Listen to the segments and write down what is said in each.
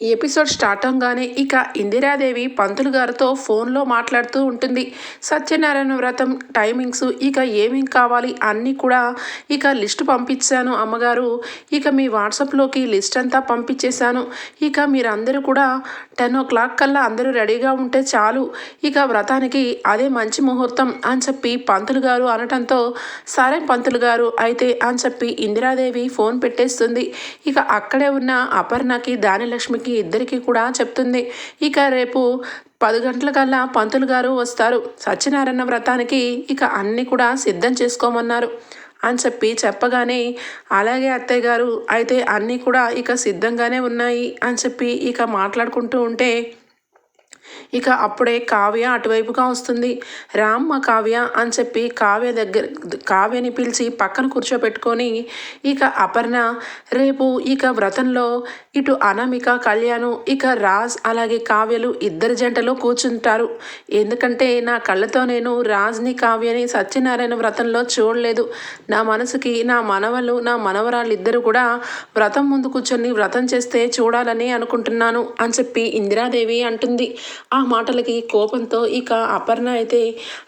ఈ episode start అవగానే ఇక ఇందిరాదేవి పంతులు గారితో ఫోన్లో మాట్లాడుతూ ఉంటుంది. సత్యనారాయణ వ్రతం టైమింగ్స్ ఇక ఏమేం కావాలి అన్నీ కూడా ఇక లిస్ట్ పంపించాను అమ్మగారు. ఇక మీ వాట్సాప్లోకి లిస్ట్ అంతా పంపించేశాను. ఇక మీరందరూ కూడా టెన్ ఓ క్లాక్ కల్లా అందరూ రెడీగా ఉంటే చాలు. ఇక వ్రతానికి అదే మంచి ముహూర్తం అని చెప్పి పంతులు గారు అనటంతో సరే పంతులు గారు అయితే అని చెప్పి ఇందిరాదేవి ఫోన్ పెట్టేస్తుంది. ఇక అక్కడే ఉన్న అపర్ణకి దానిలక్ష్మికి ఇద్దరికి కూడా చెప్తుంది. ఇక రేపు పది గంటలకల్లా పంతులు గారు వస్తారు. సత్యనారాయణ వ్రతానికి ఇక అన్నీ కూడా సిద్ధం చేసుకోమన్నారు. అని చెప్పి చెప్పగానే అలాగే అత్తయ్య గారు అయితే అన్నీ కూడా ఇక సిద్ధంగానే ఉన్నాయి అని చెప్పి ఇక మాట్లాడుకుంటూ ఉంటే ఇక అప్పుడే కావ్య అటువైపుగా వస్తుంది. రామ్మ కావ్య అని చెప్పి కావ్య దగ్గర కావ్యని పిలిచి పక్కన కూర్చోబెట్టుకొని ఇక అపర్ణ రేపు ఇక వ్రతంలో ఇటు అనామిక కళ్యాణం ఇక రాజ్ అలాగే కావ్యలు ఇద్దరు జంటలో కూర్చుంటారు. ఎందుకంటే నా కళ్ళతో నేను రాజ్ని కావ్యని సత్యనారాయణ వ్రతంలో చూడలేదు. నా మనసుకి నా మనవలు నా మనవరాళ్ళు ఇద్దరు కూడా వ్రతం ముందు కూర్చొని వ్రతం చేస్తే చూడాలని అనుకుంటున్నాను అని చెప్పి ఇందిరాదేవి అంటుంది. ఆ మాటలకి కోపంతో ఇక అపర్ణ అయితే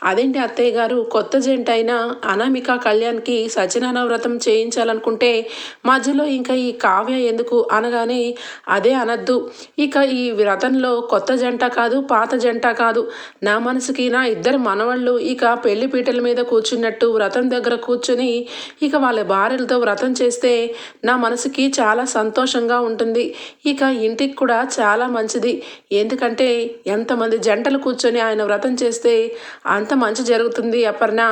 అదేంటి అత్తయ్య గారు? కొత్త జంట అయిన అనామిక కళ్యాణ్కి సత్యనారాయణ వ్రతం చేయించాలనుకుంటే మధ్యలో ఇంకా ఈ కావ్య ఎందుకు? అనగానే అదే అనద్దు. ఇక ఈ వ్రతంలో కొత్త జంట కాదు పాత జంట కాదు. నా మనసుకి నా ఇద్దరు మనవాళ్ళు ఇక పెళ్ళి పీటల మీద కూర్చున్నట్టు వ్రతం దగ్గర కూర్చొని ఇక వాళ్ళ భార్యలతో వ్రతం చేస్తే నా మనసుకి చాలా సంతోషంగా ఉంటుంది. ఇక ఇంటికి కూడా చాలా మంచిది. ఎందుకంటే ఎంతమంది జంటలు కూర్చొని ఆయన వ్రతం చేస్తే అంత మంచి జరుగుతుంది అపర్ణ.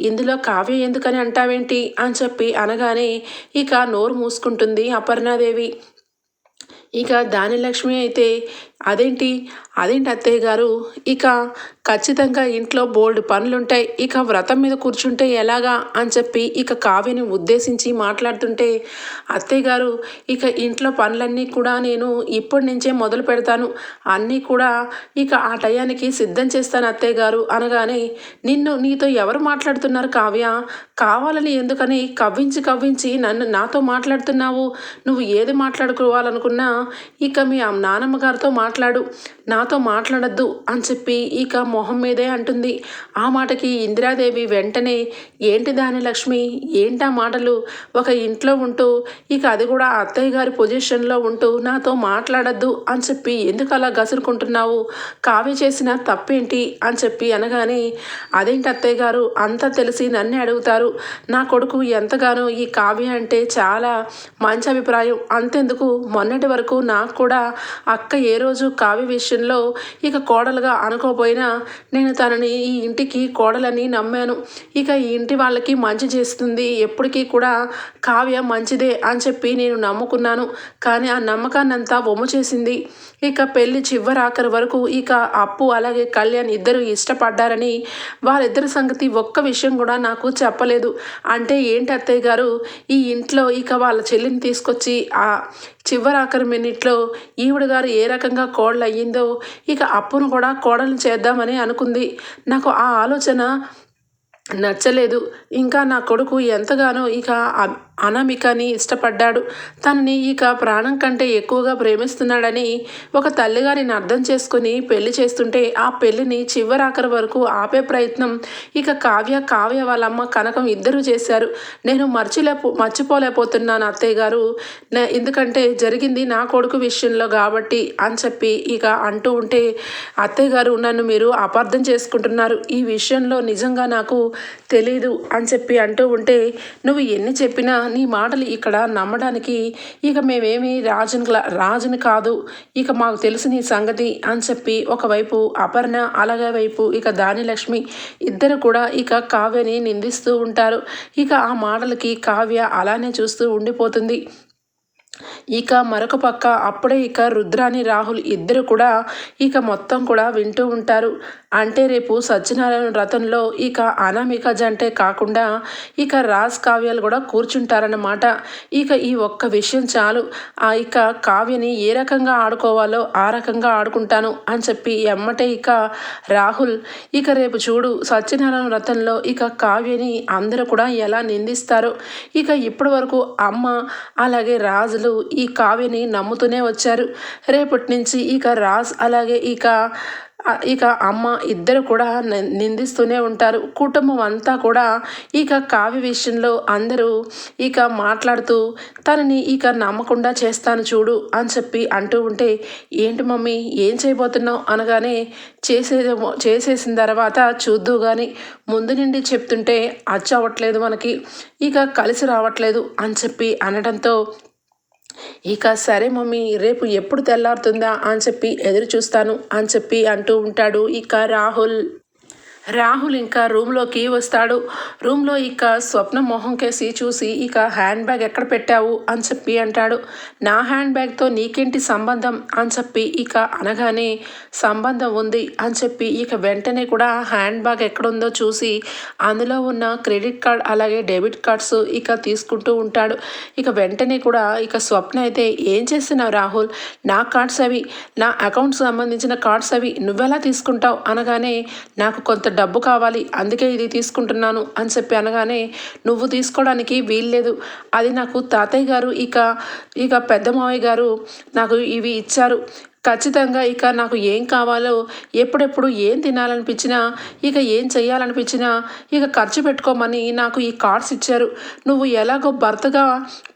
ఇందులో కావ్యం ఎందుకని అంటావేంటి? అని చెప్పి అనగానే ఇక నోరు మూసుకుంటుంది అపర్ణాదేవి. ఇక దానిలక్ష్మి అయితే అదేంటి? అదేంటి అత్తయ్య గారు? ఇక ఖచ్చితంగా ఇంట్లో బోల్డ్ పనులుంటాయి. ఇక వ్రతం మీద కూర్చుంటే ఎలాగా? అని చెప్పి ఇక కావ్యని ఉద్దేశించి మాట్లాడుతుంటే అత్తయ్య గారు ఇక ఇంట్లో పనులన్నీ కూడా నేను ఇప్పటి నుంచే మొదలు పెడతాను. అన్నీ కూడా ఇక ఆ టయానికి సిద్ధం చేస్తాను అత్తయ్య గారు అనగానే నిన్ను నీతో ఎవరు మాట్లాడుతున్నారు కావ్య? కావాలని ఎందుకని కవ్వించి కవ్వించి నన్ను నాతో మాట్లాడుతున్నావు? నువ్వు ఏది మాట్లాడుకోవాలనుకున్నా ఇక మీ నానమ్మ గారితో మాట్లాడు మాట్లాడు. నాతో మాట్లాడద్దు అని చెప్పి ఇక మొహం మీదే అంటుంది. ఆ మాటకి ఇందిరాదేవి వెంటనే ఏంటి దాని లక్ష్మి? ఏంటా మాటలు? ఒక ఇంట్లో ఉంటూ ఇక అది కూడా అత్తయ్య గారి పొజిషన్లో ఉంటూ నాతో మాట్లాడద్దు అని చెప్పి ఎందుకు అలా గసురుకుంటున్నావు? కావ్య చేసిన తప్పేంటి? అని చెప్పి అనగానే అదేంటి అత్తయ్య గారు? అంతా తెలిసి నన్నే అడుగుతారు. నా కొడుకు ఎంతగానో ఈ కావ్య అంటే చాలా మంచి అభిప్రాయం. అంతెందుకు? మొన్నటి వరకు నాకు కూడా అక్క ఏ రోజు కావ్య విషయం విషయంలో ఇక కోడలుగా అనుకోపోయినా నేను తనని ఈ ఇంటికి కోడలని నమ్మాను. ఇక ఈ ఇంటి వాళ్ళకి మంచి చేస్తుంది. ఎప్పటికీ కూడా కావ్య మంచిదే అని చెప్పి నేను నమ్ముకున్నాను. కానీ ఆ నమ్మకాన్ని అంతా బొమ్మ చేసింది. ఇక పెళ్ళి చివరాఖరి వరకు ఇక అప్పు అలాగే కళ్యాణ్ ఇద్దరు ఇష్టపడ్డారని వారిద్దరి సంగతి ఒక్క విషయం కూడా నాకు చెప్పలేదు. అంటే ఏంటి అత్తయ్య గారు? ఈ ఇంట్లో ఇక వాళ్ళ చెల్లిని తీసుకొచ్చి ఆ చివరాఖరి మినిట్లో ఈవిడ గారు ఏ రకంగా కోడలు అయ్యిందో ఇక అప్పును కూడా కోడలు చేద్దామని అనుకుంది. నాకు ఆ ఆలోచన నచ్చలేదు. ఇంకా నా కొడుకు ఎంతగానో ఇక అనామికని ఇష్టపడ్డాడు. తనని ఇక ప్రాణం కంటే ఎక్కువగా ప్రేమిస్తున్నాడని ఒక తల్లిగారిని అర్థం చేసుకుని పెళ్ళి చేస్తుంటే ఆ పెళ్ళిని చివరాఖరి వరకు ఆపే ప్రయత్నం ఇక కావ్య కావ్య వాళ్ళమ్మ కనకం ఇద్దరు చేశారు. నేను మర్చిలేపో మర్చిపోలేకపోతున్నాను అత్తయ్య గారు. ఎందుకంటే జరిగింది నా కొడుకు విషయంలో కాబట్టి అని చెప్పి ఇక అంటూ ఉంటే అత్తయ్య గారు నన్ను మీరు అపార్థం చేసుకుంటున్నారు. ఈ విషయంలో నిజంగా నాకు తెలీదు అని చెప్పి అంటూ ఉంటే నువ్వు ఎన్ని చెప్పినా నీ మాటలు ఇక్కడ నమ్మడానికి ఇక మేమేమి రాజుని రాజుని కాదు. ఇక మాకు తెలుసు నీ సంగతి అని చెప్పి ఒకవైపు అపర్ణ అలాగే వైపు ఇక దానిలక్ష్మి ఇద్దరు కూడా ఇక కావ్యని నిందిస్తూ ఉంటారు. ఇక ఆ మాటలకి కావ్య అలానే చూస్తూ ఉండిపోతుంది. ఇక మరొక పక్క అప్పుడే ఇక రుద్రాని రాహుల్ ఇద్దరు కూడా ఇక మొత్తం కూడా వింటూ ఉంటారు. అంటే రేపు సత్యనారాయణ వ్రతంలో ఇక అనామిక జంటే కాకుండా ఇక రాజ్ కావ్యాలు కూడా కూర్చుంటారన్నమాట. ఇక ఈ ఒక్క విషయం చాలు. ఆ ఇక కావ్యని ఏ రకంగా ఆడుకోవాలో ఆ రకంగా ఆడుకుంటాను అని చెప్పి ఎమ్మటే ఇక రాహుల్ ఇక రేపు చూడు సత్యనారాయణ వ్రతంలో ఇక కావ్యని అందరూ కూడా ఎలా నిందిస్తారో. ఇక ఇప్పటి వరకు అమ్మ అలాగే రాజు ప్రజలు ఈ కావ్యని నమ్ముతూనే వచ్చారు. రేపటి నుంచి ఇక రాజ్ అలాగే ఇక ఇక అమ్మ ఇద్దరు కూడా నిందిస్తూనే ఉంటారు. కుటుంబం అంతా కూడా ఇక కావ్య విషయంలో అందరూ ఇక మాట్లాడుతూ తనని ఇక నమ్మకుండా చేస్తాను చూడు అని చెప్పి అంటూ ఉంటే ఏంటి మమ్మీ ఏం చేయబోతున్నావు? అనగానే చేసే చేసేసిన తర్వాత చూద్దు కానీ ముందు నుండి చెప్తుంటే అచ్చవట్లేదు మనకి ఇక కలిసి రావట్లేదు అని చెప్పి అనడంతో ఇక సరే మమ్మీ రేపు ఎప్పుడు తెల్లారుతుందా అని చెప్పి ఎదురు చూస్తాను అని చెప్పి అంటూ ఉంటాడు ఇక రాహుల్. రాహుల్ ఇంకా రూమ్లోకి వస్తాడు. రూమ్లో ఇక స్వప్న మొహం కేసి చూసి ఇక హ్యాండ్ బ్యాగ్ ఎక్కడ పెట్టావు? అని చెప్పి అంటాడు. నా హ్యాండ్ బ్యాగ్తో నీకేంటి సంబంధం? అని చెప్పి ఇక అనగానే సంబంధం ఉంది అని చెప్పి ఇక వెంటనే కూడా హ్యాండ్ బ్యాగ్ ఎక్కడుందో చూసి అందులో ఉన్న క్రెడిట్ కార్డ్ అలాగే డెబిట్ కార్డ్స్ ఇక తీసుకుంటూ ఉంటాడు. ఇక వెంటనే కూడా ఇక స్వప్న అయితే ఏం చేస్తున్నావు రాహుల్? నా కార్డ్స్ అవి నా అకౌంట్ సంబంధించిన కార్డ్స్ అవి నువ్వెలా తీసుకుంటావు? అనగానే నాకు కొంత డబ్బు కావాలి అందుకే ఇది తీసుకుంటున్నాను అని చెప్పి అనగానే నువ్వు తీసుకోవడానికి వీల్లేదు. అది నాకు తాతయ్య గారు ఇక ఇక పెద్ద మావయ్య గారు నాకు ఇవి ఇచ్చారు. ఖచ్చితంగా ఇక నాకు ఏం కావాలో ఎప్పుడెప్పుడు ఏం తినాలనిపించినా ఇక ఏం చేయాలనిపించినా ఇక ఖర్చు పెట్టుకోమని నాకు ఈ కార్డ్స్ ఇచ్చారు. నువ్వు ఎలాగో భర్తగా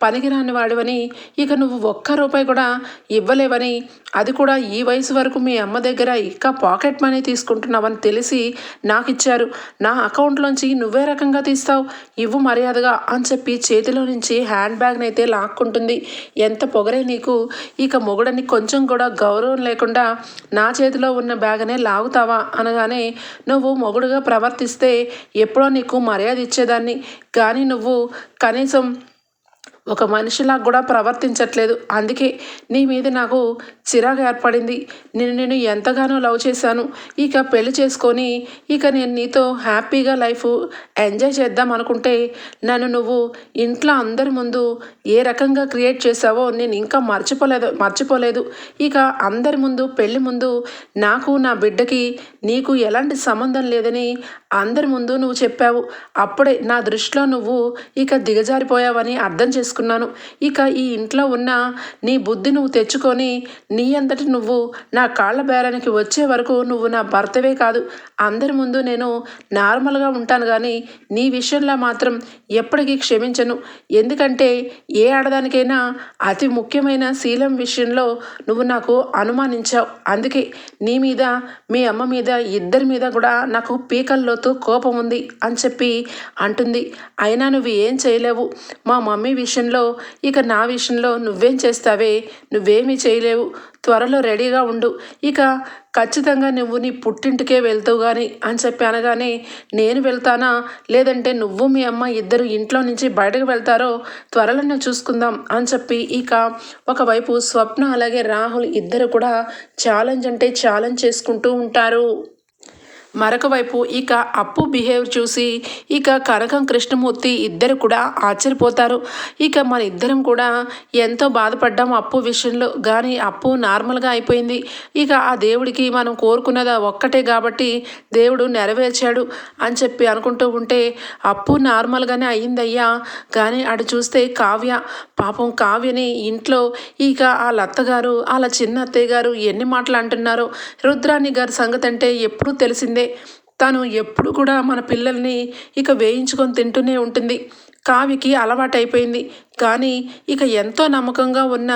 పనికిరాని వాడివని ఇక నువ్వు ఒక్క రూపాయి కూడా ఇవ్వలేవని అది కూడా ఈ వయసు వరకు మీ అమ్మ దగ్గర ఇంకా పాకెట్ మనీ తీసుకుంటున్నావని తెలిసి నాకు ఇచ్చారు. నా అకౌంట్లోంచి నువ్వే రకంగా తీస్తావు ఇవ్వు మర్యాదగా అని చెప్పి చేతిలో నుంచి హ్యాండ్ బ్యాగ్ని అయితే లాక్కుంటుంది. ఎంత పొగరే నీకు ఇక మొగుడని కొంచెం కూడా గౌరవం గౌరవం లేకుండా నా చేతిలో ఉన్న బ్యాగ్నే లాగుతావా అనగానే నువ్వు మొగుడుగా ప్రవర్తిస్తే ఎప్పుడో నీకు మర్యాద ఇచ్చేదాన్ని. కానీ నువ్వు కనీసం ఒక మనిషిలా కూడా ప్రవర్తించట్లేదు. అందుకే నీ మీద నాకు చిరాకు ఏర్పడింది. నేను నేను ఎంతగానో లవ్ చేశాను. ఇక పెళ్ళి చేసుకొని ఇక నేను నీతో హ్యాపీగా లైఫ్ ఎంజాయ్ చేద్దాం అనుకుంటే నన్ను నువ్వు ఇంట్లో అందరి ముందు ఏ రకంగా క్రియేట్ చేసావో నేను ఇంకా మర్చిపోలేదు మర్చిపోలేదు. ఇక అందరి ముందు పెళ్ళి ముందు నాకు నా బిడ్డకి నీకు ఎలాంటి సంబంధం లేదని అందరి ముందు నువ్వు చెప్పావు. అప్పుడే నా దృష్టిలో నువ్వు ఇక దిగజారిపోయావని అర్థం చేసుకున్నాను. ఇక ఈ ఇంట్లో ఉన్న నీ బుద్ధి నువ్వు తెచ్చుకొని నీ అంతటి నువ్వు నా కాళ్ళ బేరానికి వచ్చే వరకు నువ్వు నా భర్తవే కాదు. అందరి ముందు నేను నార్మల్గా ఉంటాను కానీ నీ విషయంలో మాత్రం ఎప్పటికీ క్షమించను. ఎందుకంటే ఏ ఆడదానికైనా అతి ముఖ్యమైన శీలం విషయంలో నువ్వు నాకు అనుమానించావు. అందుకే నీ మీద మీ అమ్మ మీద ఇద్దరి మీద కూడా నాకు పీకల్లోతూ కోపం ఉంది అని చెప్పి అంటుంది. అయినా నువ్వు ఏం చేయలేవు. మా మమ్మీ విషయం విషయంలో ఇక నా విషయంలో నువ్వేం చేస్తావే? నువ్వేమీ చేయలేవు. త్వరలో రెడీగా ఉండు. ఇక ఖచ్చితంగా నువ్వు నీ పుట్టింటికే వెళ్తావు కానీ అని చెప్పి అనగానే నేను వెళ్తానా? లేదంటే నువ్వు మీ అమ్మ ఇద్దరు ఇంట్లో నుంచి బయటకు వెళ్తారో? త్వరలోనే చూసుకుందాం అని చెప్పి ఇక ఒకవైపు స్వప్న అలాగే రాహుల్ ఇద్దరు కూడా ఛాలెంజ్ అంటే ఛాలెంజ్ చేసుకుంటూ ఉంటారు. మరొక వైపు ఇక అప్పు బిహేవ్ చూసి ఇక కనకం కృష్ణమూర్తి ఇద్దరు కూడా ఆశ్చర్యపోతారు. ఇక మన ఇద్దరం కూడా ఎంతో బాధపడ్డాం అప్పు విషయంలో కానీ అప్పు నార్మల్గా అయిపోయింది. ఇక ఆ దేవుడికి మనం కోరుకున్నది ఒక్కటే కాబట్టి దేవుడు నెరవేర్చాడు అని చెప్పి అనుకుంటూ ఉంటే అప్పు నార్మల్గానే అయ్యిందయ్యా. కానీ అటు చూస్తే కావ్య పాపం కావ్యని ఇంట్లో ఇక ఆ లత్తగారు వాళ్ళ చిన్న అత్తయ్య గారు ఎన్ని మాటలు అంటున్నారో రుద్రాణి గారి సంగతి అంటే ఎప్పుడూ తెలిసిందే. తను ఎప్పుడు కూడా మన పిల్లల్ని ఇక వేయించుకొని తింటూనే ఉంటుంది. కావికి అలవాటైపోయింది. కానీ ఇక ఎంతో నమ్మకంగా ఉన్న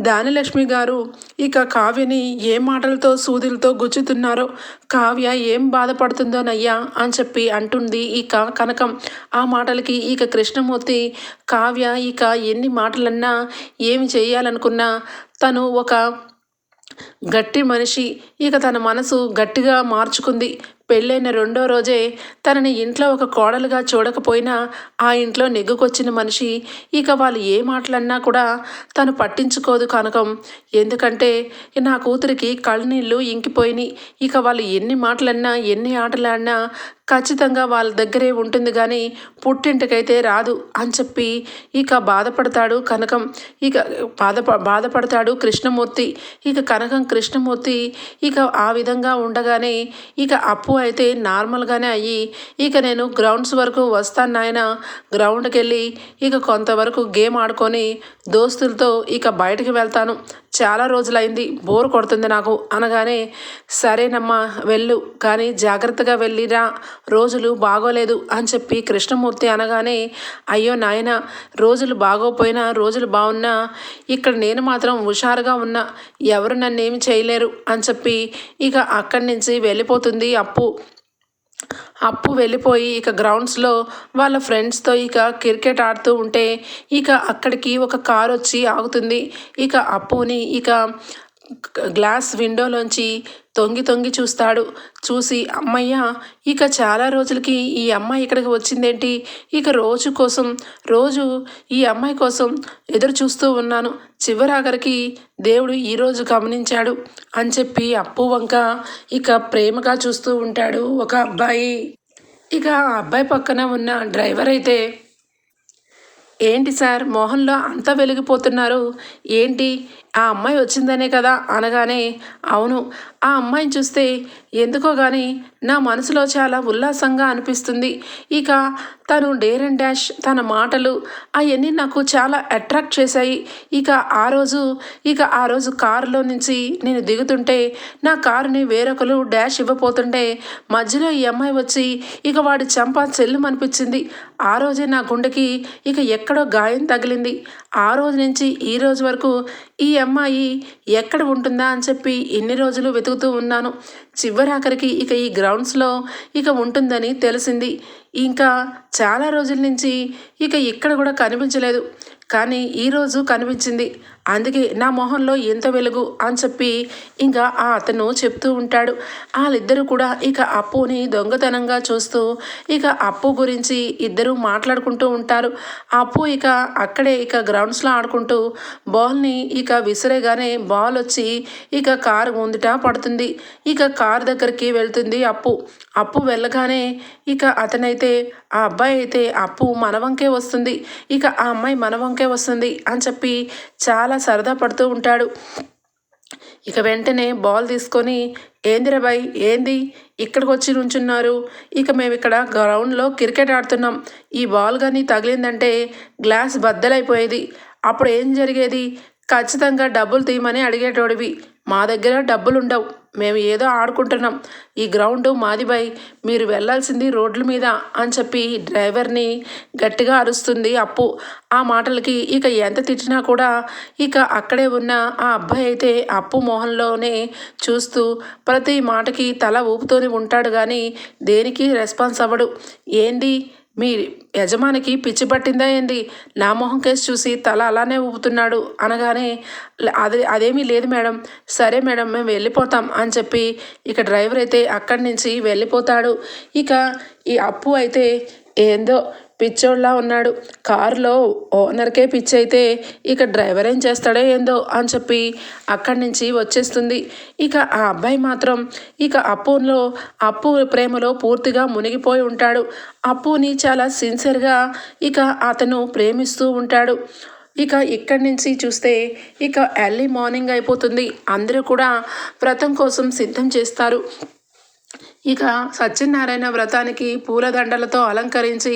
దానిలక్ష్మి గారు ఇక కావ్యని ఏ మాటలతో సూదులతో గుచ్చుతున్నారో కావ్య ఏం బాధపడుతుందోనయ్యా అని చెప్పి అంటుంది ఇక కనకం. ఆ మాటలకి ఇక కృష్ణమూర్తి కావ్య ఇక ఎన్ని మాటలన్నా ఏమి చేయాలనుకున్నా తను ఒక గట్టి మనిషి. ఇక తన మనసు గట్టిగా మార్చుకుంది. పెళ్ళైన రెండో రోజే తనని ఇంట్లో ఒక కోడలుగా చూడకపోయినా ఆ ఇంట్లో నెగ్గుకొచ్చిన మనిషి ఇక వాళ్ళు ఏ మాటలన్నా కూడా తను పట్టించుకోదు కనకం. ఎందుకంటే నా కూతురికి కళ్ళనీళ్ళు ఇంకిపోయినాయి ఇక వాళ్ళు ఎన్ని మాటలన్నా ఎన్ని ఆటలాడినా ఖచ్చితంగా వాళ్ళ దగ్గరే ఉంటుంది కానీ పుట్టింటికైతే రాదు అని చెప్పి ఇక బాధపడతాడు కనకం. ఇక బాధ బాధపడతాడు కృష్ణమూర్తి. ఇక కనకం కృష్ణమూర్తి ఇక ఆ విధంగా ఉండగానే ఇక అప్పు అయితే నార్మల్గానే అయ్యి ఇక నేను గ్రౌండ్స్ వరకు వస్తాను నాయన. గ్రౌండ్కి వెళ్ళి ఇక కొంతవరకు గేమ్ ఆడుకొని దోస్తులతో ఇక బయటకు వెళ్తాను. చాలా రోజులైంది బోర్ కొడుతుంది నాకు. అనగానే సరేనమ్మా వెళ్ళు. కానీ జాగ్రత్తగా వెళ్ళిరా. రోజులు బాగోలేదు అని చెప్పి కృష్ణమూర్తి అనగానే అయ్యో నాయన రోజులు బాగోపోయినా రోజులు బాగున్నా ఇక్కడ నేను మాత్రం హుషారుగా ఉన్నా. ఎవరు నన్నేమి చేయలేరు అని చెప్పి ఇక అక్కడి నుంచి వెళ్ళిపోతుంది అప్పు అప్పు వెళ్ళిపోయి ఇక గ్రౌండ్స్లో వాళ్ళ ఫ్రెండ్స్తో ఇక క్రికెట్ ఆడుతూ ఉంటే ఇక అక్కడికి ఒక కారు వచ్చి ఆగుతుంది. ఇక అప్పుని ఇక గ్లాస్ విండోలోంచి తొంగి తొంగి చూస్తాడు. చూసి అమ్మయ్య ఇక చాలా రోజులకి ఈ అమ్మాయి ఇక్కడికి వచ్చిందేంటి? ఇక రోజు కోసం రోజు ఈ అమ్మాయి కోసం ఎదురు చూస్తూ ఉన్నాను. చివరాఖరికి దేవుడు ఈరోజు గమనించాడు అని చెప్పి అప్పు వంక ఇక ప్రేమగా చూస్తూ ఉంటాడు ఒక అబ్బాయి. ఇక ఆ అబ్బాయి పక్కన ఉన్న డ్రైవర్ అయితే ఏంటి సార్ మోహన్లో అంతా వెలిగిపోతున్నారు? ఏంటి? ఆ అమ్మాయి వచ్చిందనే కదా అనగానే అవును ఆ అమ్మాయిని చూస్తే ఎందుకో కానీ నా మనసులో చాలా ఉల్లాసంగా అనిపిస్తుంది. ఇక తను డేర్ అండ్ డాష్ తన మాటలు అవన్నీ నాకు చాలా అట్రాక్ట్ చేశాయి. ఇక ఆ రోజు ఇక ఆ రోజు కారులో నుంచి నేను దిగుతుంటే నా కారుని వేరొకరు డాష్ ఇవ్వబోతుంటే మధ్యలో ఈ అమ్మాయి వచ్చి ఇక వాడి చంప చెల్లుమనిపించింది. ఆ రోజే నా గుండెకి ఇక ఎక్కడో గాయం తగిలింది. ఆ రోజు నుంచి ఈ రోజు వరకు ఈ అమ్మాయి ఎక్కడ ఉంటుందా అని చెప్పి ఎన్ని రోజులు వెతుకుతూ ఉన్నాను. చివరాఖరికి ఇక ఈ గ్రౌండ్స్లో ఇక ఉంటుందని తెలిసింది. ఇంకా చాలా రోజుల నుంచి ఇక ఇక్కడ కూడా కనిపించలేదు. కానీ ఈరోజు కనిపించింది. అందుకే నా మొహంలో ఎంత వెలుగు అని చెప్పి ఇంకా ఆ అతను చెప్తూ ఉంటాడు. వాళ్ళిద్దరూ కూడా ఇక అప్పుని దొంగతనంగా చూస్తూ ఇక అప్పు గురించి ఇద్దరు మాట్లాడుకుంటూ ఉంటారు. అప్పు ఇక అక్కడే ఇక గ్రౌండ్స్లో ఆడుకుంటూ బాల్ని ఇక విసిరేగానే బాల్ వచ్చి ఇక కారు ముందుట పడుతుంది. ఇక కారు దగ్గరికి వెళ్తుంది అప్పు. అప్పు వెళ్ళగానే ఇక అతనైతే ఆ అబ్బాయి అయితే అప్పు మనవంకే వస్తుంది. ఇక ఆ అమ్మాయి మనవం మనవంకే వస్తుంది అని చెప్పి చాలా సరదా పడుతూ ఉంటాడు. ఇక వెంటనే బాల్ తీసుకొని ఏందిరాబాయ్ ఏంది? ఇక్కడికి వచ్చి నుంచున్నారు. ఇక మేము ఇక్కడ గ్రౌండ్లో క్రికెట్ ఆడుతున్నాం. ఈ బాల్ కానీ తగిలిందంటే గ్లాస్ బద్దలైపోయేది. అప్పుడు ఏం జరిగేది? ఖచ్చితంగా డబ్బులు తీయమని అడిగేటోడివి. మా దగ్గర డబ్బులు ఉండవు మేము ఏదో ఆడుకుంటున్నాం. ఈ గ్రౌండ్ మాది బై మీరు వెళ్ళాల్సింది రోడ్ల మీద అని చెప్పి డ్రైవర్ని గట్టిగా అరుస్తుంది అప్పు. ఆ మాటలకి ఇక ఎంత తిట్టినా కూడా ఇక అక్కడే ఉన్న ఆ అబ్బాయి అయితే అప్పు మొహంలోనే చూస్తూ ప్రతి మాటకి తల ఊపుతూనే ఉంటాడు కానీ దేనికి రెస్పాన్స్ అవ్వడు. ఏంది? మీ యజమానికి పిచ్చి పట్టిందా ఏంది? నా మొహం కేసు చూసి తల అలానే ఊపుతున్నాడు. అనగానే అదే అదేమీ లేదు మేడం. సరే మేడం మేము వెళ్ళిపోతాం అని చెప్పి ఇక డ్రైవర్ అయితే అక్కడి నుంచి వెళ్ళిపోతాడు. ఇక ఈ అప్పు అయితే ఏందో పిచ్చోళ్ళ ఉన్నాడు. కారులో ఓనర్కే పిచ్చి అయితే ఇక డ్రైవర్ ఏం చేస్తాడో ఏందో అని చెప్పి అక్కడి నుంచి వచ్చేస్తుంది. ఇక ఆ అబ్బాయి మాత్రం ఇక అప్పులో అప్పు ప్రేమలో పూర్తిగా మునిగిపోయి ఉంటాడు. అప్పుని చాలా సిన్సియర్గా ఇక అతను ప్రేమిస్తూ ఉంటాడు. ఇక ఇక్కడి నుంచి చూస్తే ఇక ఎర్లీ మార్నింగ్ అయిపోతుంది. అందరూ కూడా వ్రతం కోసం సిద్ధం చేస్తారు. ఇక సత్యనారాయణ వ్రతానికి పూలదండలతో అలంకరించి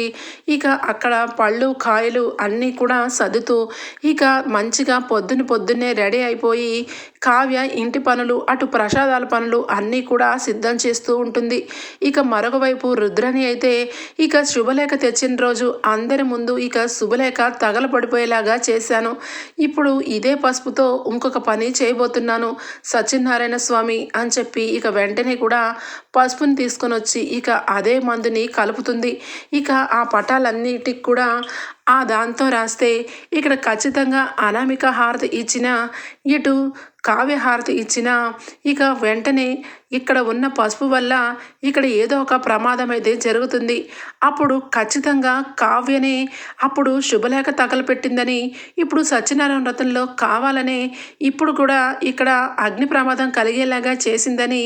ఇక అక్కడ పళ్ళు కాయలు అన్నీ కూడా సర్దుతూ ఇక మంచిగా పొద్దున పొద్దున్నే రెడీ అయిపోయి కావ్య ఇంటి పనులు అటు ప్రసాదాల పనులు అన్నీ కూడా సిద్ధం చేస్తూ ఉంటుంది. ఇక మరొక వైపు రుద్రని అయితే ఇక శుభలేఖ తెచ్చిన రోజు అందరి ముందు ఇక శుభలేఖ తగలపడిపోయేలాగా చేశాను. ఇప్పుడు ఇదే పసుపుతో ఇంకొక పని చేయబోతున్నాను. సత్యనారాయణ స్వామి అని చెప్పి ఇక వెంటనే కూడా పసుపు పసుపుని తీసుకొని వచ్చి ఇక అదే మందుని కలుపుతుంది. ఇక ఆ పటాలన్నిటికి కూడా ఆ దాంతో రాస్తే ఇక్కడ ఖచ్చితంగా అనామిక హారతి ఇచ్చిన ఇటు కావ్య హారతి ఇచ్చిన ఇక వెంటనే ఇక్కడ ఉన్న పసుపు వల్ల ఇక్కడ ఏదో ఒక ప్రమాదం అయితే జరుగుతుంది. అప్పుడు ఖచ్చితంగా కావ్యనే అప్పుడు శుభలేఖ తగలపెట్టిందని ఇప్పుడు సత్యనారాయణ వ్రతంలో కావాలనే ఇప్పుడు కూడా ఇక్కడ అగ్ని ప్రమాదం కలిగేలాగా చేసిందని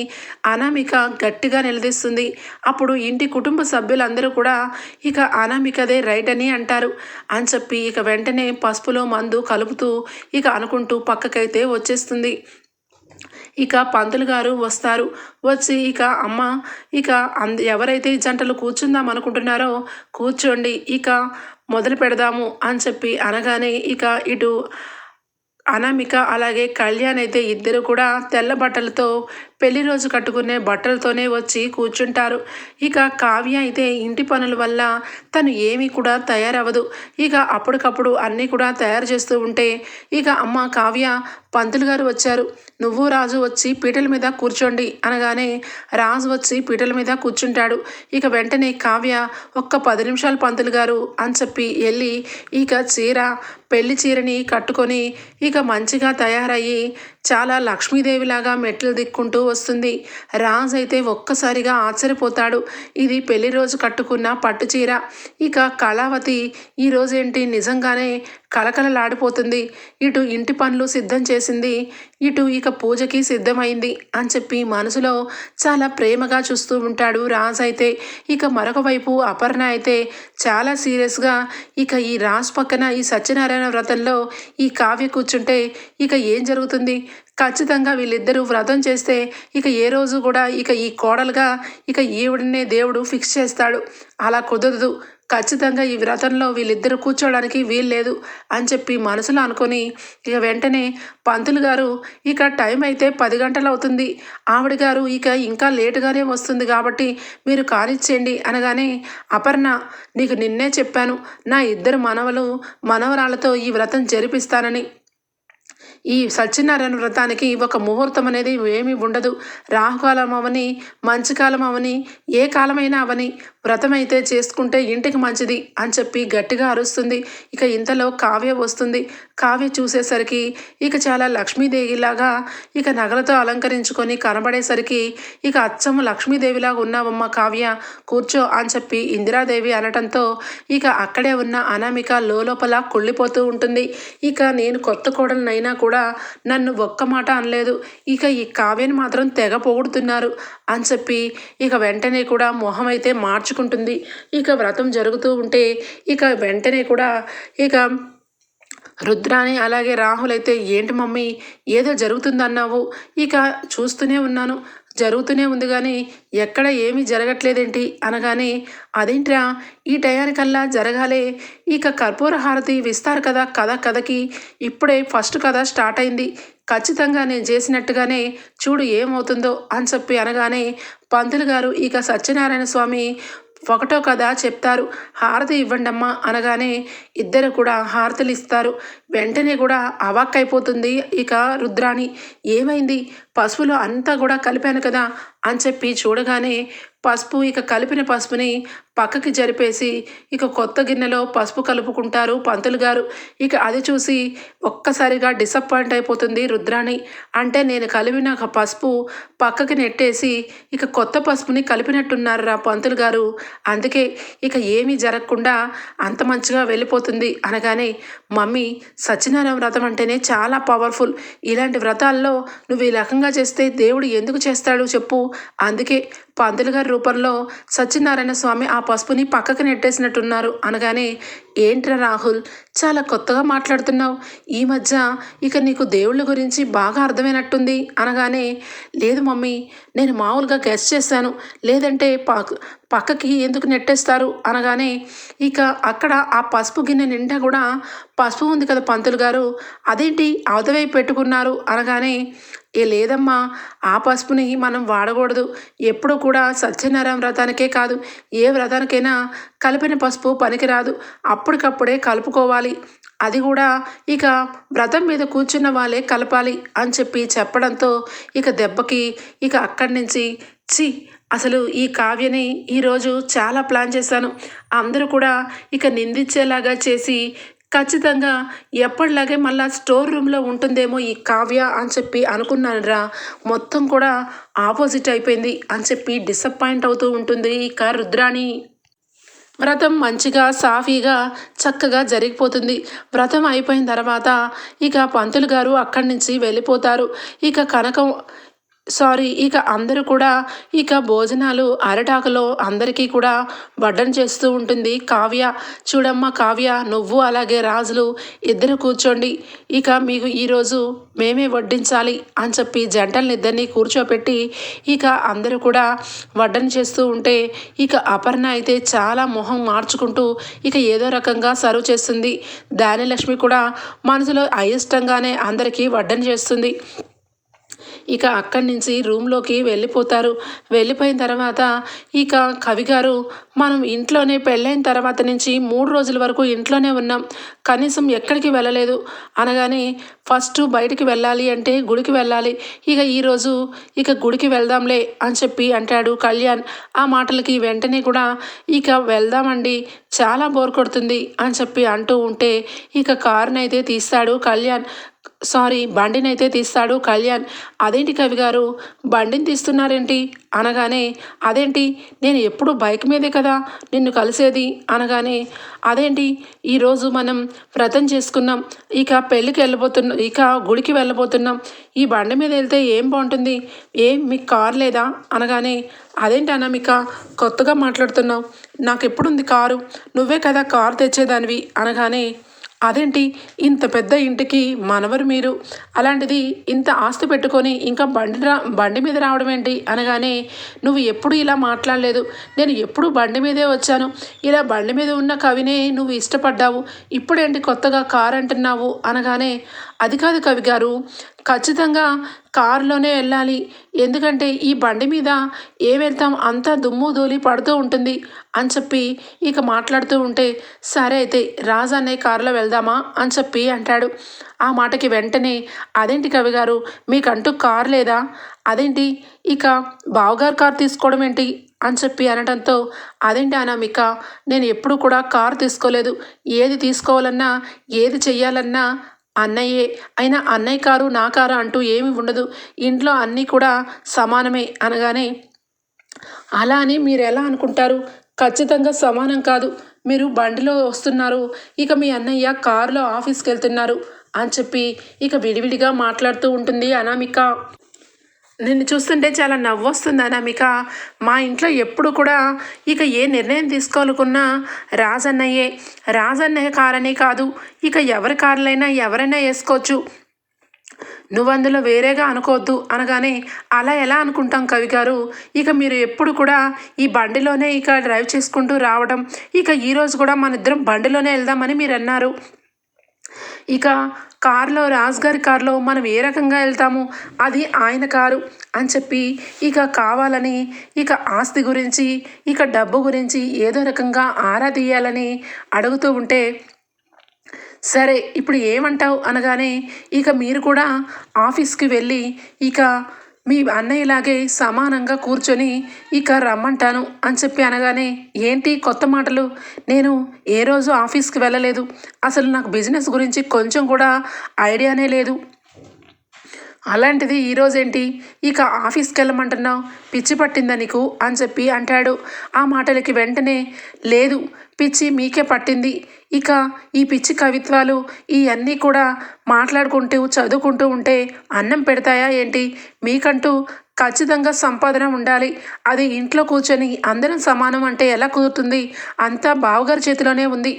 అనామిక గట్టిగా నిలదీస్తుంది. అప్పుడు ఇంటి కుటుంబ సభ్యులందరూ కూడా ఇక అనామికదే రైట్ అని అంటారు. అని చెప్పి ఇక వెంటనే పసుపులో మందు కలుపుతూ ఇక అనుకుంటూ పక్కకైతే వచ్చేస్తుంది. ఇక పంతులు గారు వస్తారు. వచ్చి ఇక అమ్మ ఇక అంద ఎవరైతే ఈ జంటలు కూర్చుందాం అనుకుంటున్నారో కూర్చోండి ఇక మొదలు పెడదాము అని చెప్పి అనగానే ఇక ఇటు అనామిక అలాగే కళ్యాణ్ అయితే ఇద్దరు కూడా తెల్ల బట్టలతో పెళ్ళి రోజు కట్టుకునే బట్టలతోనే వచ్చి కూర్చుంటారు. ఇక కావ్య అయితే ఇంటి పనుల వల్ల తను ఏమీ కూడా తయారవ్వదు. ఇక అప్పటికప్పుడు అన్నీ కూడా తయారు చేస్తూ ఉంటే ఇక అమ్మ కావ్య పంతులు గారు వచ్చారు. నువ్వు రాజు వచ్చి పీటల మీద కూర్చోండి అనగానే రాజు వచ్చి పీటల మీద కూర్చుంటాడు. ఇక వెంటనే కావ్య ఒక్క పది నిమిషాలు పంతులు గారు అని చెప్పి వెళ్ళి ఇక చీర పెళ్ళి చీరని కట్టుకొని ఇక మంచిగా తయారయ్యి చాలా లక్ష్మీదేవిలాగా మెట్లు దిక్కుంటూ వస్తుంది. రాజ్ అయితే ఒక్కసారిగా ఆశ్చర్యపోతాడు. ఇది పెళ్ళి రోజు కట్టుకున్న పట్టు చీర ఇక కళావతి ఈరోజేంటి నిజంగానే కలకలలాడిపోతుంది. ఇటు ఇంటి పనులు సిద్ధం చేసింది. ఇటు ఇక పూజకి సిద్ధమైంది అని చెప్పి మనసులో చాలా ప్రేమగా చూస్తూ ఉంటాడు రాజ్ అయితే. ఇక మరొక వైపు అపర్ణ అయితే చాలా సీరియస్గా ఇక ఈ రాజ్ పక్కన ఈ సత్యనారాయణ వ్రతంలో ఈ కావ్య కూర్చుంటే ఇక ఏం జరుగుతుంది? ఖచ్చితంగా వీళ్ళిద్దరూ వ్రతం చేస్తే ఇక ఏ రోజు కూడా ఇక ఈ కోడలుగా ఇక ఈవిడనే దేవుడు ఫిక్స్ చేస్తాడు. అలా కుదరదు. ఖచ్చితంగా ఈ వ్రతంలో వీళ్ళిద్దరు కూర్చోవడానికి వీల్లేదు అని చెప్పి మనసులో అనుకొని ఇక వెంటనే పంతులు గారు ఇక టైం అయితే పది గంటలు అవుతుంది. ఆవిడ గారు ఇక ఇంకా లేటుగానే వస్తుంది కాబట్టి మీరు కానిచ్చేయండి అనగానే అపర్ణ నీకు నిన్నే చెప్పాను. నా ఇద్దరు మనవలు మనవరాలతో ఈ వ్రతం జరిపిస్తానని. ఈ సత్యనారాయణ వ్రతానికి ఒక ముహూర్తం అనేది ఏమీ ఉండదు. రాహుకాలం అవని మంచి కాలం అవని ఏ కాలమైనా అవని. వ్రతం అయితే చేసుకుంటే ఇంటికి మంచిది అని చెప్పి గట్టిగా అరుస్తుంది. ఇక ఇంతలో కావ్య వస్తుంది. కావ్య చూసేసరికి ఇక చాలా లక్ష్మీదేవిలాగా ఇక నగలతో అలంకరించుకొని కనబడేసరికి ఇక అచ్చము లక్ష్మీదేవిలాగా ఉన్నావమ్మ కావ్య కూర్చో అని చెప్పి ఇందిరాదేవి అనటంతో ఇక అక్కడే ఉన్న అనామిక లోపల కుళ్ళిపోతూ ఉంటుంది. ఇక నేను కొత్త కోడలనైనా కూడా నన్ను ఒక్క మాట అనలేదు. ఇక ఈ కావ్యని మాత్రం తెగ పొగుడుతున్నారు అని చెప్పి ఇక వెంటనే కూడా మొహం అయితే మార్చుకుంటుంది ఇక వ్రతం జరుగుతూ ఉంటే ఇక వెంటనే కూడా ఇక రుద్రాని అలాగే రాహులైతే ఏంటి మమ్మీ ఏదో జరుగుతుందన్నావు? ఇక చూస్తూనే ఉన్నాను. జరుగుతూనే ఉంది కానీ ఎక్కడ ఏమీ జరగట్లేదేంటి అనగానే అదేంట్రా ఈ టయానికల్లా జరగాలే. ఇక కర్పూర హారతి విస్తారు కదా కథ కథకి. ఇప్పుడే ఫస్ట్ కథ స్టార్ట్ అయింది. ఖచ్చితంగా నేను చేసినట్టుగానే చూడు ఏమవుతుందో అని చెప్పి అనగానే పంతులు గారు ఇక సత్యనారాయణ స్వామి ఒకటో కథ చెప్తారు. హారతి ఇవ్వండమ్మా అనగానే ఇద్దరు కూడా హారతులు ఇస్తారు వెంటనే కూడా అవాక్కైపోతుంది ఇక రుద్రాణి. ఏమైంది? పసుపులో అంతా కూడా కలిపాను కదా అని చెప్పి చూడగానే పసుపు ఇక కలిపిన పసుపుని పక్కకి జరిపేసి ఇక కొత్త గిన్నెలో పసుపు కలుపుకుంటారు పంతులు గారు. ఇక అది చూసి ఒక్కసారిగా డిసప్పాయింట్ అయిపోతుంది రుద్రాణి. అంటే నేను కలిపిన పసుపు పక్కకి నెట్టేసి ఇక కొత్త పసుపుని కలిపినట్టున్నారు రా పంతులు గారు. అందుకే ఇక ఏమీ జరగకుండా అంత మంచిగా వెళ్ళిపోతుంది అనగానే మమ్మీ సత్యనారాయణ వ్రతం అంటేనే చాలా పవర్ఫుల్ ఇలాంటి వ్రతాల్లో నువ్వు ఈ రకంగా చేస్తే దేవుడు ఎందుకు చేస్తాడు చెప్పు. అందుకే పంతులు గారి రూపంలో సత్యనారాయణ స్వామి ఆ పసుపుని పక్కకు నెట్టేసినట్టున్నారు. అనగానే ఏంట్రా రాహుల్ చాలా కొత్తగా మాట్లాడుతున్నావు. ఈ మధ్య ఇక నీకు దేవుళ్ళ గురించి బాగా అర్థమైనట్టుంది. అనగానే లేదు మమ్మీ నేను మామూలుగా గెస్ట్ చేశాను లేదంటే పక్ పక్కకి ఎందుకు నెట్టేస్తారు? అనగానే ఇక అక్కడ ఆ పసుపు గిన్నె నిండా కూడా పసుపు ఉంది కదా పంతులు గారు. అదేంటి అవతవైపు పెట్టుకున్నారు? అనగానే ఏ లేదమ్మా ఆ పసుపుని మనం వాడకూడదు. ఎప్పుడు కూడా సత్యనారాయణ వ్రతానికే కాదు ఏ వ్రతానికైనా కలిపిన పసుపు పనికిరాదు. అప్పటికప్పుడే కలుపుకోవాలి. అది కూడా ఇక వ్రతం మీద కూర్చున్న వాళ్ళే కలపాలి అని చెప్పి చెప్పడంతో ఇక దెబ్బకి ఇక అక్కడి నుంచి చి అసలు ఈ కావ్యని ఈరోజు చాలా ప్లాన్ చేశాను. అందరూ కూడా ఇక నిందించేలాగా చేసి ఖచ్చితంగా ఎప్పటిలాగే మళ్ళా స్టోర్ రూమ్లో ఉంటుందేమో ఈ కావ్య అని చెప్పి అనుకున్నాను రా మొత్తం కూడా ఆపోజిట్ అయిపోయింది అని చెప్పి డిసప్పాయింట్ అవుతూ ఉంటుంది ఇక రుద్రాణి. వ్రతం మంచిగా సాఫీగా చక్కగా జరిగిపోతుంది. వ్రతం అయిపోయిన తర్వాత ఇక పంతులు గారు అక్కడి నుంచి వెళ్ళిపోతారు. ఇక కనకం సారీ ఇక అందరూ కూడా ఇక భోజనాలు అరటాకులో అందరికీ కూడా వడ్డన చేస్తూ ఉంటుంది. కావ్య చూడమ్మ కావ్య నువ్వు అలాగే రాజులు ఇద్దరు కూర్చోండి. ఇక మీకు ఈరోజు మేమే వడ్డించాలి అని చెప్పి జంటల్ని ఇద్దరిని కూర్చోపెట్టి ఇక అందరూ కూడా వడ్డన చేస్తూ ఉంటే ఇక అపర్ణ అయితే చాలా మొహం మార్చుకుంటూ ఇక ఏదో రకంగా సర్వ్ చేస్తుంది. దానిలక్ష్మి కూడా మనసులో అయిష్టంగానే అందరికీ వడ్డన చేస్తుంది. ఇక అక్కడి నుంచి రూమ్లోకి వెళ్ళిపోతారు. వెళ్ళిపోయిన తర్వాత ఇక కవి గారు మనం ఇంట్లోనే పెళ్ళైన తర్వాత నుంచి మూడు రోజుల వరకు ఇంట్లోనే ఉన్నాం. కనీసం ఎక్కడికి వెళ్ళలేదు. అనగానే ఫస్ట్ బయటికి వెళ్ళాలి అంటే గుడికి వెళ్ళాలి. ఇక ఈరోజు ఇక గుడికి వెళ్దాంలే అని చెప్పి అంటాడు కళ్యాణ్. ఆ మాటలకి వెంటనే కూడా ఇక వెళ్దామండి చాలా బోర్ కొడుతుంది అని చెప్పి అంటూ ఉంటే ఇక కారునైతే తీస్తాడు కళ్యాణ్. సారీ బండినైతే తీస్తాడు కళ్యాణ్. అదేంటి కవి గారు బండిని తీస్తున్నారేంటి? అనగానే అదేంటి నేను ఎప్పుడు బైక్ మీదే కదా నిన్ను కలిసేది. అనగానే అదేంటి ఈరోజు మనం వ్రతం చేసుకున్నాం. ఇక పెళ్ళికి వెళ్ళబోతున్నాం ఇక గుడికి వెళ్ళబోతున్నాం. ఈ బండి మీద వెళ్తే ఏం బాగుంటుంది? ఏం మీకు కారు లేదా? అనగానే అదేంటి అనామిక కొత్తగా మాట్లాడుతున్నావు. నాకు ఎప్పుడుంది కారు? నువ్వే కదా కారు తెచ్చేదానివి. అనగానే అదేంటి? ఇంత పెద్ద ఇంటికి మనవరు మీరు? అలాంటిది ఇంత ఆస్తి పెట్టుకొని ఇంకా బండి రా బండి మీద రావడం ఏంటి? అనగానే నువ్వు ఎప్పుడు ఇలా మాట్లాడలేదు. నేను ఎప్పుడు బండి మీదే వచ్చాను. ఇలా బండి మీద ఉన్న కవినే నువ్వు ఇష్టపడ్డావు. ఇప్పుడేంటి కొత్తగా కారు అంటున్నావు అనగానే అది కాదు కవి గారు. ఖచ్చితంగా కారులోనే వెళ్ళాలి. ఎందుకంటే ఈ బండి మీద ఏ వెళ్తాం అంతా దుమ్ము ధూళి పడుతూ ఉంటుంది అని చెప్పి ఇక మాట్లాడుతూ ఉంటే సరే అయితే రాజు అనే కారులో వెళ్దామా అని చెప్పి అంటాడు. ఆ మాటకి వెంటనే అదేంటి కవి గారు మీకంటూ కారు లేదా? అదేంటి? ఇక బావగారు కారు తీసుకోవడం ఏంటి? అని చెప్పి అనడంతో అదేంటి అనామిక నేను ఎప్పుడు కూడా కారు తీసుకోలేదు. ఏది తీసుకోవాలన్నా ఏది చెయ్యాలన్నా అన్నయ్యే అయినా అన్నయ్య కారు నా కారు అంటూ ఏమి ఉండదు. ఇంట్లో అన్నీ కూడా సమానమే అనగానే అలా అని మీరు ఎలా అనుకుంటారు? ఖచ్చితంగా సమానం కాదు. మీరు బండిలో వస్తున్నారు. ఇక మీ అన్నయ్య కారులో ఆఫీస్కి వెళ్తున్నారు అని చెప్పి ఇక విడివిడిగా మాట్లాడుతూ ఉంటుంది అనామిక. నిన్ను చూస్తుంటే చాలా నవ్వొస్తుంది అనామిక. మా ఇంట్లో ఎప్పుడు కూడా ఇక ఏ నిర్ణయం తీసుకోవాలనుకున్నా రాజన్నయ్యే. రాజన్నయ్య కారనే కాదు ఇక ఎవరి కారులైనా ఎవరైనా వేసుకోవచ్చు. నువ్వు అందులో వేరేగా అనుకోవద్దు అనగానే అలా ఎలా అనుకుంటాం కవి గారు? ఇక మీరు ఎప్పుడు కూడా ఈ బండిలోనే ఇక డ్రైవ్ చేసుకుంటూ రావడం ఇక ఈరోజు కూడా మన ఇద్దరం బండిలోనే వెళ్దామని మీరు అన్నారు ఇక కారులో రాజు గారి కారులో మనం ఏ రకంగా వెళ్తాము అది ఆయన కారు అని చెప్పి ఇక కావాలని ఇక ఆస్తి గురించి ఇక డబ్బు గురించి ఏదో రకంగా ఆరా తీయాలని అడుగుతూ ఉంటే సరే ఇప్పుడు ఏమంటావు అనగానే ఇక మీరు కూడా ఆఫీస్కి వెళ్ళి ఇక మీ అన్నయ్యలాగే సమానంగా కూర్చొని ఇక రమ్మంటాను అని చెప్పి అనగానే ఏంటి కొత్త మాటలు? నేను ఏ రోజు ఆఫీస్కి వెళ్ళలేదు. అసలు నాకు బిజినెస్ గురించి కొంచెం కూడా ఐడియానే లేదు. అలాంటిది ఈరోజేంటి ఇక ఆఫీస్కి వెళ్ళమంటున్నావు? పిచ్చి పట్టిందా నీకు? అని చెప్పి అంటాడు. ఆ మాటలకి వెంటనే లేదు. పిచ్చి మీకే పట్టింది. ఇక ఈ పిచ్చి కవిత్వాలు ఇవన్నీ కూడా మాట్లాడుకుంటూ చదువుకుంటూ ఉంటే అన్నం పెడతాయా ఏంటి? మీకంటూ ఖచ్చితంగా సంపాదన ఉండాలి. అది ఇంట్లో కూర్చొని అందరం సమానం అంటే ఎలా కుదురుతుంది? అంతా బావగారి చేతిలోనే ఉంది.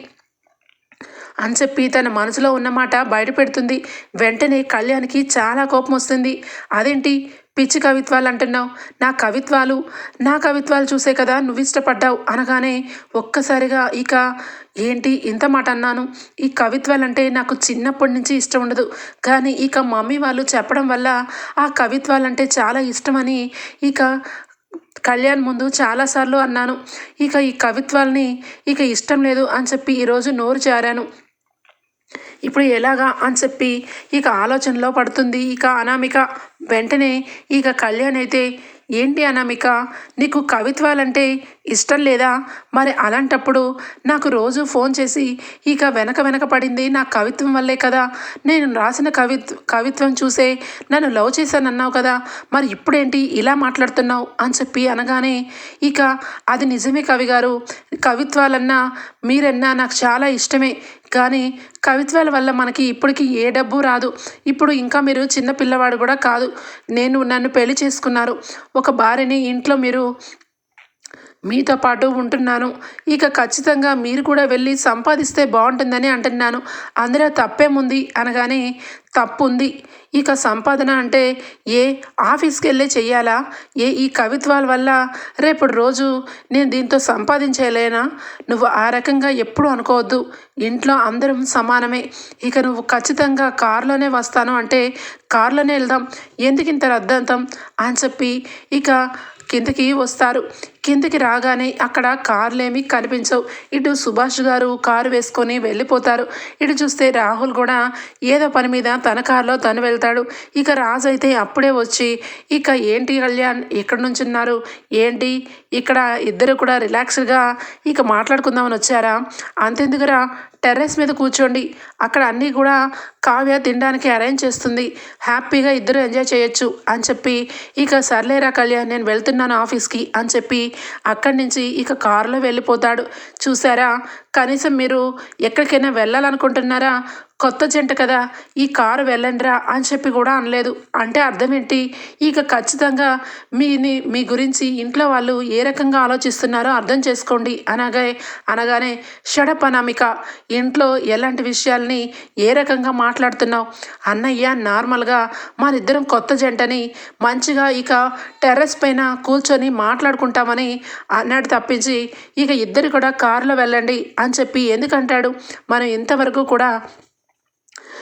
అని చెప్పి తన మనసులో ఉన్నమాట బయట పెడుతుంది వెంటనే కళ్యాణ్కి చాలా కోపం వస్తుంది. అదేంటి? పిచ్చి కవిత్వాలు అంటున్నావు. నా కవిత్వాలు నా కవిత్వాలు చూసే కదా నువ్వు ఇష్టపడ్డావు అనగానే ఒక్కసారిగా ఇక ఏంటి ఇంత మాట అన్నాను. ఈ కవిత్వాలు అంటే నాకు చిన్నప్పటి నుంచి ఇష్టం ఉండదు. కానీ ఇక మమ్మీ వాళ్ళు చెప్పడం వల్ల ఆ కవిత్వాలు అంటే చాలా ఇష్టమని ఇక కళ్యాణ్ ముందు చాలాసార్లు అన్నాను. ఇక ఈ కవిత్వాల్ని ఇక ఇష్టం లేదు అని చెప్పి ఈరోజు నోరు జారాను. ఇప్పుడు ఎలాగా అని చెప్పి ఇక ఆలోచనలో పడుతుంది. ఇక అనామిక వెంటనే ఇక కళ్యాణ్ అయితే ఏంటి అనామిక నీకు కవిత్వాలంటే ఇష్టం లేదా? మరి అలాంటప్పుడు నాకు రోజు ఫోన్ చేసి ఇక వెనక వెనక పడింది నా కవిత్వం వల్లే కదా. నేను రాసిన కవిత్వ కవిత్వం చూసే నన్ను లవ్ చేశానన్నావు కదా. మరి ఇప్పుడేంటి ఇలా మాట్లాడుతున్నావు? అని చెప్పి అనగానే ఇక అది నిజమే కవి గారు. కవిత్వాలన్నా మీరన్నా నాకు చాలా ఇష్టమే. కానీ కవిత్వాల వల్ల మనకి ఇప్పటికి ఏ డబ్బు రాదు. ఇప్పుడు ఇంకా మీరు చిన్న పిల్లవాడు కూడా కాదు. నేను నన్ను పెళ్ళి చేసుకున్నారు. ఒక భార్యని ఇంట్లో మీరు మీతో పాటు ఉంటున్నాను. ఇక ఖచ్చితంగా మీరు కూడా వెళ్ళి సంపాదిస్తే బాగుంటుందని అంటున్నాను. అందులో తప్పేముంది? అనగానే తప్పు ఉంది ఇక సంపాదన అంటే ఏ ఆఫీస్కి వెళ్ళే చెయ్యాలా? ఏ ఈ కవిత్వాల వల్ల? రేపటి రోజు నేను దీంతో సంపాదించలేనా? నువ్వు ఆ రకంగా ఎప్పుడు అనుకోవద్దు. ఇంట్లో అందరం సమానమే. ఇక నువ్వు ఖచ్చితంగా కారులోనే వస్తాను అంటే కారులోనే వెళ్దాం. ఎందుకు ఇంత రద్దంతం అని చెప్పి ఇక కిందకి వస్తారు. కిందకి రాగానే అక్కడ కార్లేమి కనిపించవు. ఇటు సుభాష్ గారు కారు వేసుకొని వెళ్ళిపోతారు. ఇటు చూస్తే రాహుల్ కూడా ఏదో పని మీద తన కారులో తను వెళ్తాడు. ఇక రాజు అయితే అప్పుడే వచ్చి ఇక ఏంటి కళ్యాణ్ ఎక్కడి నుంచి ఉన్నారు? ఏంటి? ఇక్కడ ఇద్దరు కూడా రిలాక్స్డ్గా ఇక మాట్లాడుకుందామని వచ్చారా? అంతెందుకురా? టెర్రస్ మీద కూర్చోండి. అక్కడ అన్నీ కూడా కావ్య తినడానికి అరేంజ్ చేస్తుంది. హ్యాపీగా ఇద్దరు ఎంజాయ్ చేయొచ్చు అని చెప్పి ఇక సర్లేరా కళ్యాణ్ నేను వెళ్తున్నాను ఆఫీస్కి అని చెప్పి అక్కడి నుంచి ఇక కారులో వెళ్ళిపోతాడు. చూసారా? కనీసం మీరు ఎక్కడికైనా వెళ్ళాలనుకుంటున్నారా? కొత్త జంట కదా ఈ కారు వెళ్ళండిరా అని చెప్పి కూడా అనలేదు. అంటే అర్థం ఏంటి ఇక ఖచ్చితంగా మీని మీ గురించి ఇంట్లో వాళ్ళు ఏ రకంగా ఆలోచిస్తున్నారో అర్థం చేసుకోండి. అనగా అనగానే షడప్ అనామిక ఇంట్లో ఎలాంటి విషయాల్ని ఏ రకంగా మాట్లాడుతున్నావు? అన్నయ్య నార్మల్గా మనిద్దరం కొత్త జంటని మంచిగా ఇక టెర్రస్ పైన కూర్చొని మాట్లాడుకుంటామని అన్నాడు తప్పించి ఇక ఇద్దరు కూడా కారులో వెళ్ళండి అని చెప్పి ఎందుకంటాడు? మనం ఇంతవరకు కూడా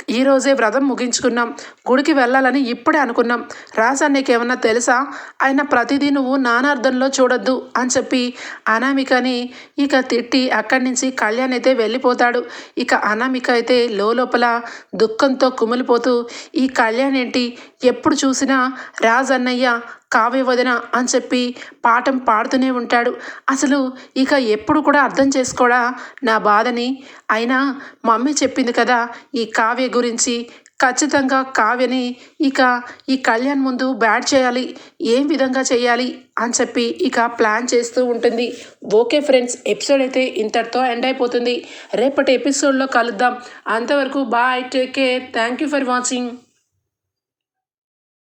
ఈరోజే వ్రతం ముగించుకున్నాం. గుడికి వెళ్ళాలని ఇప్పుడే అనుకున్నాం. రాజా నీకేమన్నా తెలుసా? ఆయన ప్రతిదీ నువ్వు నానార్థంలో చూడొద్దు అని చెప్పి అనామికని ఇక తిట్టి అక్కడి నుంచి కళ్యాణ్ అయితే వెళ్ళిపోతాడు. ఇక అనామిక అయితే లోపల దుఃఖంతో కుమిలిపోతూ ఈ కళ్యాణ్ ఏంటి? ఎప్పుడు చూసినా రాజన్నయ్య కావ్య వదిన అని చెప్పి పాఠం పాడుతూనే ఉంటాడు. అసలు ఇక ఎప్పుడు కూడా అర్థం చేసుకోడా నా బాధని? అయినా మమ్మీ చెప్పింది కదా ఈ కావ్య గురించి ఖచ్చితంగా కావ్యని ఇక ఈ కళ్యాణ్ ముందు బ్యాడ్ చేయాలి ఏం విధంగా చేయాలి అని చెప్పి ఇక ప్లాన్ చేస్తూ ఉంటుంది. ఓకే ఫ్రెండ్స్ ఎపిసోడ్ అయితే ఇంతటితో ఎండ్ అయిపోతుంది. రేపటి ఎపిసోడ్లో కలుద్దాం. అంతవరకు bye take care. Thank you for watching.